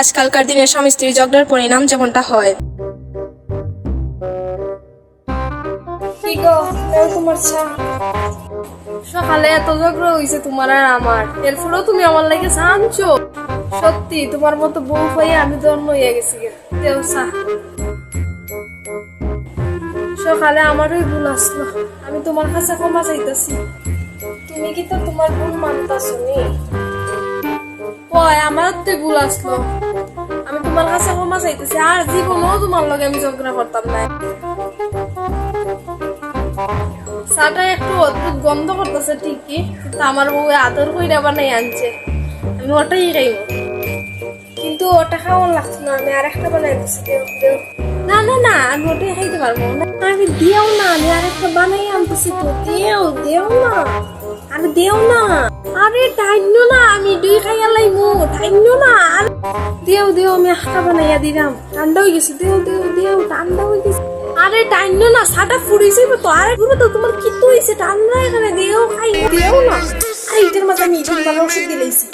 আজকালকার দিনে স্বামী স্ত্রীর ঝগড়ার পরিণাম যেমনটা হয়। সকালে এত ঝগড়া হয়েছে তোমার আর আমার। এরপরেও তুমি আমার লাগে চা সত্যি, তোমার মতো বউ পাইয়ে আমি জন্ম হয়ে গেছি সকালে আমারই ভুল আসলো। আমি তোমার কাছে ক্ষমা চাইতেছি। তুমি কি তো তোমার ভুল মানতাছো নি? কয় আমার তো ভুল আসলো আমি তোমার কাছে ক্ষমা চাইতেছি, আর জীবনেও তোমার লগে আমি ঝগড়া করতাম না। চাটা একটু অদ্ভুত গন্ধ করতেছে ঠিকই, কিন্তু আমার বউ আদর কইরা বানাই আনছে। আমি ওটাই খাইব। কিন্তু ওটা খাওয়ার না, আমি আর একটা বানাই না না না, আমি ওটাই খাইতে পারব না। আমি দেও না, আমি আর একটা বানাই আনতেছি তো, দেও দেও না। আরে দেও না। আরে টাইন্য না, আমি দুই খাইয়া দেও দেও, আমি আঁকা বানাইয়া দিলাম। ঠান্ডা হয়ে গেছে, দেও দেও দেও ঠান্ডা হয়ে গেছে। আরে টাইন্য না সাটা ফুড়িছে তো আরে পুরো তো, তোমার কি তো হয়েছে ঠান্ডা এখানে, দেও খাই দেও না। আরে এটার মাঝে আমি ইটের ওষুধ দিলেছি